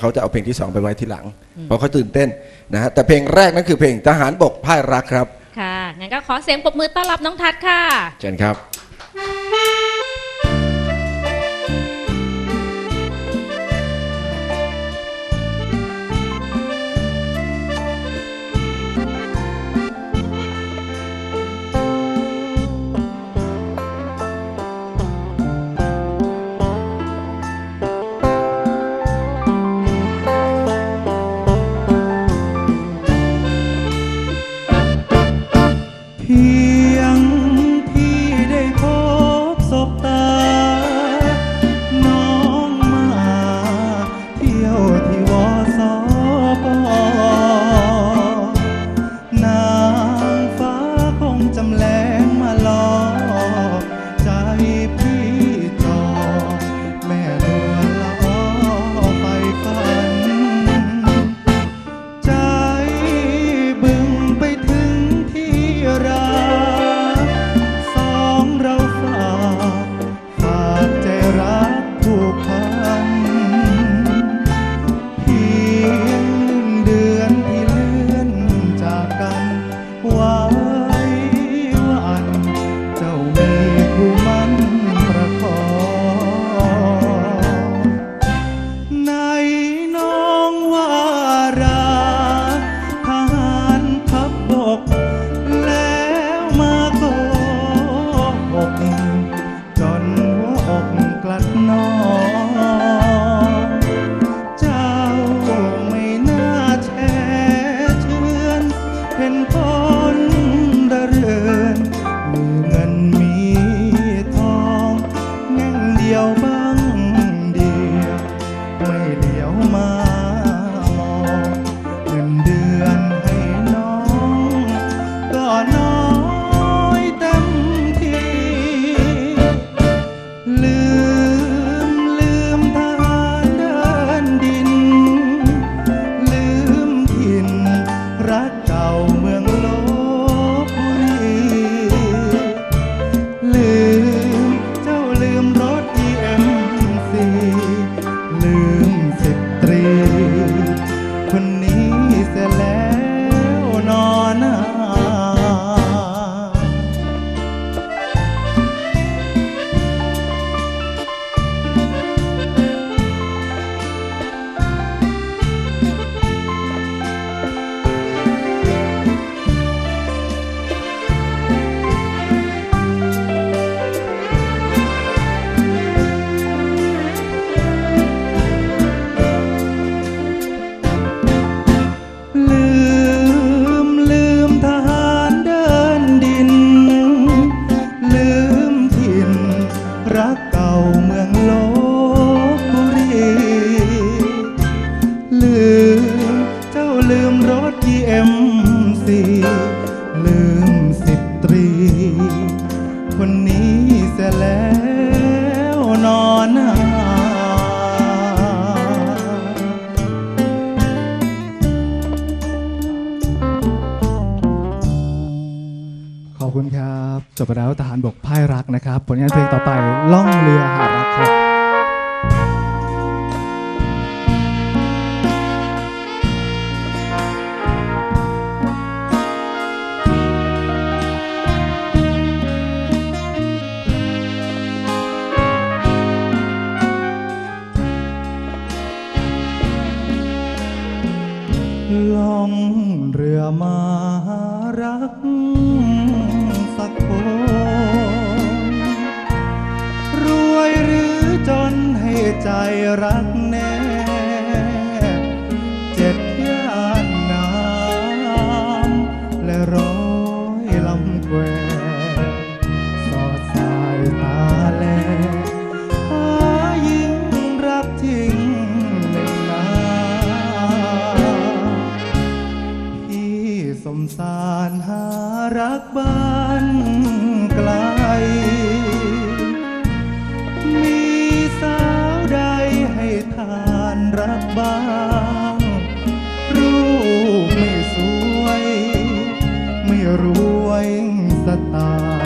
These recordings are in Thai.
เขาจะเอาเพลงที่สองไปไว้ที่หลัง เพราะเขาตื่นเต้นนะฮะแต่เพลงแรกนั่นคือเพลงทหารบกพ่ายรักครับ ค่ะ งั้นก็ขอเสียงปรบมือต้อนรับน้องทัศน์ค่ะ เชิญครับ จบไปแล้วทหารบกพ่ายรักนะครับ ผลงานเพลงต่อไปล่องเรือหารักครับ รัก รักบ้าง รูปไม่สวย ไม่รวยสตา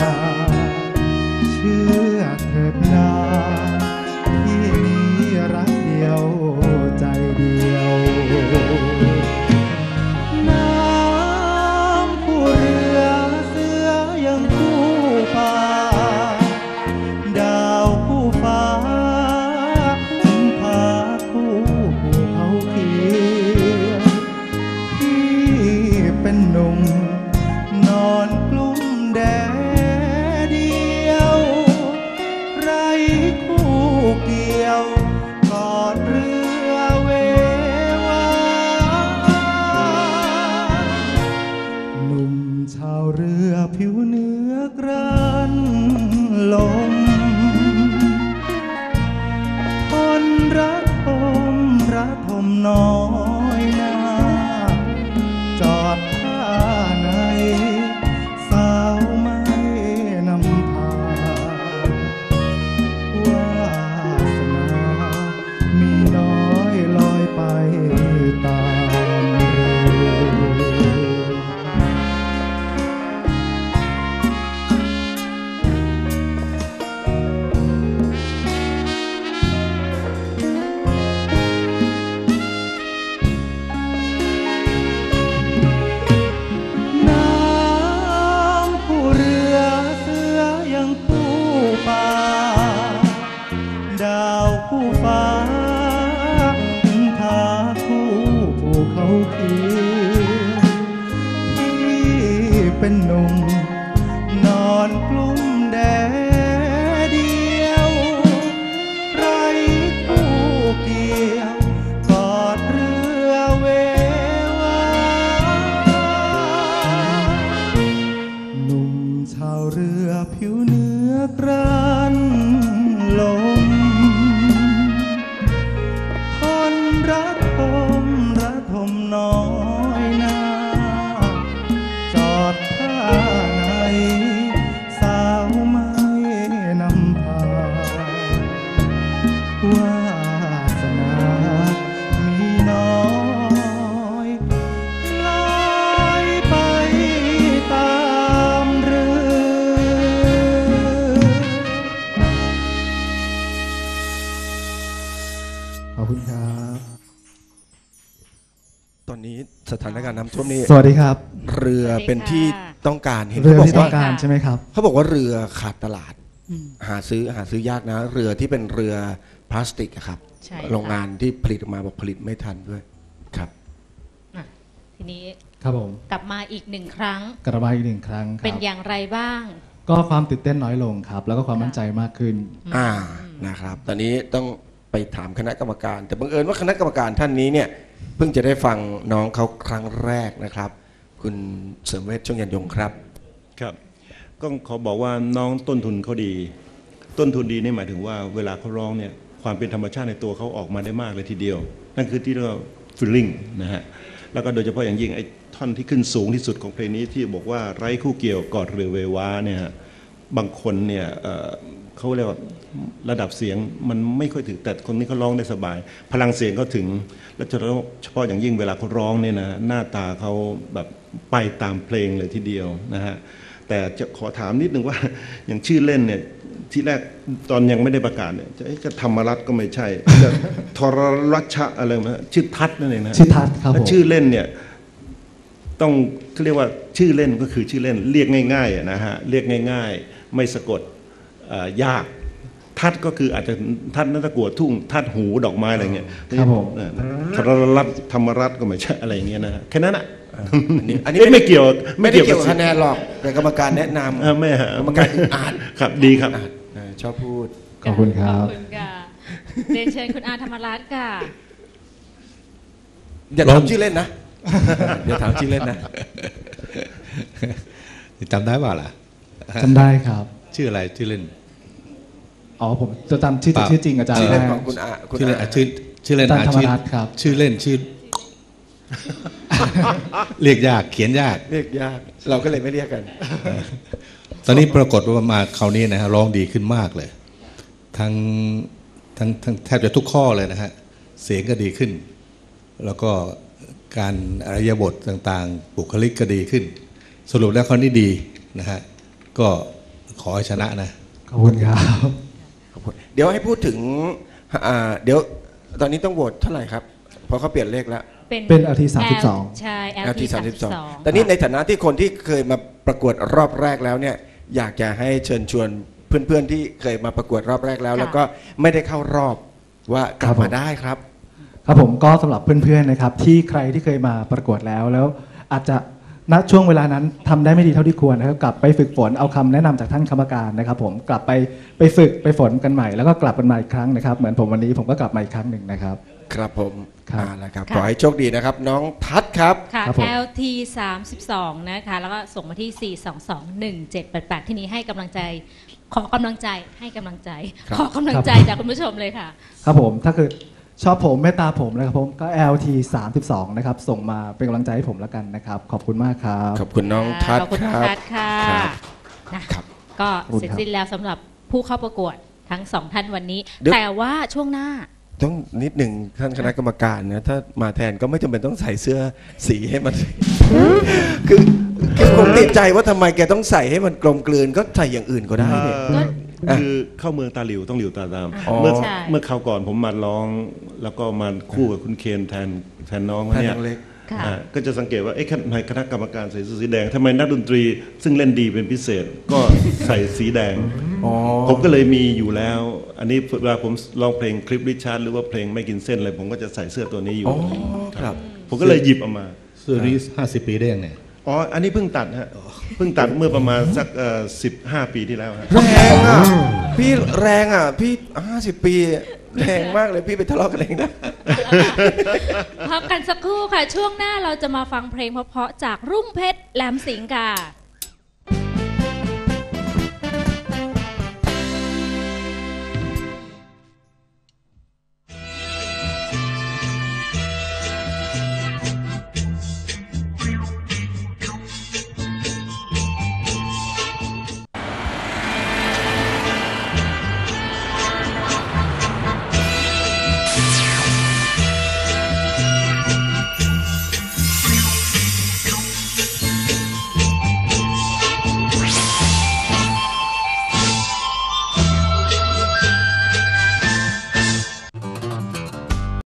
อบคุณครับ ตอนนี้สถานการณ์น้ำท่วมนี่สวัสดีครับ เรือเป็นที่ต้องการเห็นเรือเขาบอที่กต้อว่างการใช่ไหมครับ เขาบอกว่าเรือขาดตลาดหาซื้อหาซื้อยากนะ เรือที่เป็นเรือพลาสติกอะครับ ใช่ค่ะ โรงงานที่ผลิตออกมาบอกผลิตไม่ทันด้วยครับ อะทีนี้ครับผมกลับมาอีกหนึ่งครั้ง กลับมาอีกหนึ่งครั้งคเป็นรับอย่างไรบ้าง ก็ความตื่นเต้นน้อยลงครับ แล้วก็ความมั่นใจมากขึ้น อ่านะครับ ตอนนี้ต้อง ไปถามคณะกรรมการ แต่บังเอิญว่าคณะกรรมการท่านนี้เนี่ยเพิ่งจะได้ฟังน้องเขาครั้งแรกนะครับ คุณเสริมเวชช่วงยันยงครับครับก็ขอบอกว่าน้องต้นทุนเขาดี ต้นทุนดีนี่หมายถึงว่าเวลาเขาร้องเนี่ยความเป็นธรรมชาติในตัวเขาออกมาได้มากเลยทีเดียว นั่นคือที่เรียกว่า feeling นะฮะแล้วก็โดยเฉพาะอย่างยิ่งไอ้ท่อนที่ขึ้นสูงที่สุดของเพลงนี้ที่บอกว่าไร้คู่เกี่ยวกอดเรือเววาเนี่ยบางคนเนี่ย เอ่อเขาเรียกว่าระดับเสียงมันไม่ค่อยถึงแต่คนนี้เขาร้องได้สบาย พลังเสียงเขาถึง และเฉพาะอย่างยิ่งเวลาเขาร้องเนี่ยนะหน้าตาเขาแบบไปตามเพลงเลยทีเดียวนะฮะแต่จะขอถามนิดนึงว่าอย่างชื่อเล่นเนี่ยที่แรกตอนยังไม่ได้ประกาศเนี่ยจะเอ๊ะจะธรรมรัตน์ก็ไม่ใช่จะทรรัชชะอะไรนะชื่อทัศน์นั่นเองนะชื่อทัศน์ครับแล้วผมชื่อเล่นเนี่ยต้องเขาเรียกว่าชื่อเล่นก็คือชื่อเล่นเรียกง่ายๆอะนะฮะเรียกง่าย ๆ ไม่สะกดเอ่อ ยากทัดก็คืออาจจะทัดนัตะกัวทุ่งทัดหูดอกไม้อะไรเงี้ยครับผมเออทรรัตน์ธรรมรัตน์ก็ไม่ใช่อะไรอย่างเงี้ยนะฮะแค่นั้นอะอันนี้อันนี้เอ๊ะไม่เกี่ยวไม่ได้เกี่ยวกับกับคะแนนหรอกแต่กรรมการแนะนำเออไม่ฮะกรรมการอึดอัดครับดีครับอะเออชอบพูดขอบคุณครับขอบคุณค่ะเรียนเชิญคุณอาธรรมรัตน์ค่ะอย่าถามชื่อเล่นนะอย่าถามชื่อเล่นนะจำได้เปล่าล่ะจำได้ครับ ชื่ออะไรชื่อเล่น อ๋อผมจะจำชื่อเปล่าชื่อจริงอาจารย์ชื่อเล่นได้ของคุณอาคุณชื่อเล่นอาอะชื่อชื่อเล่นอาจารย์อะชื่อธรรมรัตน์ครับ ชื่อเล่นชื่อ เรียกยากเขียนยากเรียกยาก เราก็เลยไม่เรียกกัน ตอนนี้ปรากฏว่ามาคราวนี้นะฮะร้องดีขึ้นมากเลย ทั้งทั้งทั้งแทบจะทุกข้อเลยนะฮะ เสียงก็ดีขึ้น แล้วก็การอารยบทต่างๆ บุคลิกก็ดีขึ้น สรุปแล้วคราวนี้ดีนะฮะ ก็ขอให้ชนะนะ ขอบคุณครับ ขอบคุณเดี๋ยวให้พูดถึงอ่าเดี๋ยวตอนนี้ต้องโหวตเท่าไหร่ครับเพราะเขาเปลี่ยนเลขแล้ว เป็น LT 32 ใช่ LT LT 32แต่นี่ในฐานะที่คนที่เคยมาประกวดรอบแรกแล้วเนี่ยอยากจะให้เชิญชวนเพื่อนๆที่เคยมาประกวดรอบแรกแล้ว แล้วก็ไม่ได้เข้ารอบว่ากลับครับผมมาได้ครับ ครับผมก็สำหรับเพื่อนๆนะครับ ที่ใครที่เคยมาประกวดแล้วแล้วอาจจะ ณช่วงเวลานั้นทำได้ไม่ดีเท่าที่ควรนะครับกลับไปฝึกฝนเอาคำแนะนำจากท่านกรรมการนะครับ ผมกลับไปไปฝึกไปฝนกันใหม่แล้วก็กลับกันมาอีกครั้งนะครับ เหมือนผมวันนี้ผมก็กลับมาอีกครั้งหนึ่งนะครับ ครับผมครับเอาละครับค่ะขอให้โชคดีนะครับ น้องทัศน์ครับค่ะครับผม LT 32นะคะแล้วก็ส่งมาที่ 4221788 ที่นี้ให้กำลังใจ ขอกำลังใจให้กำลังใจครับขอกำลังใจจากคุณผู้ชมเลยค่ะ ครับผมถ้าเกิด ชอบผมเมตตาผมนะครับผมก็ LT 32นะครับส่งมาเป็นกำลังใจให้ผมแล้วกันนะครับ ขอบคุณมากครับขอบคุณน้องทัศขอบน์คุณคน้องรับ ทัศน์ค่ะครับนะครับ ก็ขอบคุณเสร็จครับสิ้นแล้วสำหรับผู้เข้าประกวดทั้งสองท่านวันนี้ เดี๋ยว แต่ว่าช่วงหน้า ต้องนิดหนึ่งท่านคณะกรรมการนะ ถ้ามาแทนก็ไม่จำเป็นต้องใส่เสื้อสีให้มัน คือคือผมติดใจว่าทำไมแกต้องใส่ให้มันกลมกลืนก็ใส่อย่างอื่นก็ได้เนี่ย ก็ คือเข้าเมืองตาหลิวต้องหลิวตาตามอ๋อเมื่อใช่เมื่อคราวก่อนผมมาร้อง แล้วก็มาคู่กับคุณเคนแทนแทนน้องท่านเนี่ยน้องเล็กค่ะอ่าก็จะสังเกตว่าเอ๊ะทำไมคณะกรรมการใส่เสื้อสีแดงทำไมนักดนตรี ซึ่งเล่นดีเป็นพิเศษก็ใส่สีแดงอ๋อผมก็เลยมีอยู่แล้ว อันนี้เวลาผมร้องเพลงคลิปริชาร์ดหรือว่าเพลงไม่กินเส้นอะไรผมก็จะใส่เสื้อตัวนี้อยู่อ๋อครับ ผมก็เลยหยิบเออกมาเสื้อนี้ห้าสิบปีได้ยังไงอ๋ออันนี้เพิ่งตัดฮะ เพิ่งตัดเมื่อประมาณสักสิบห้าปีที่แล้วฮะแรงอะพี่แรงอะ พี่ห้าสิบปีแรงมากเลยพี่ไปทะเลาะกันเองนะพักกันสักครู่ค่ะ ช่วงหน้าเราจะมาฟังเพลงเพราะๆจากรุ่งเพชรแหลมสิงห์ค่ะ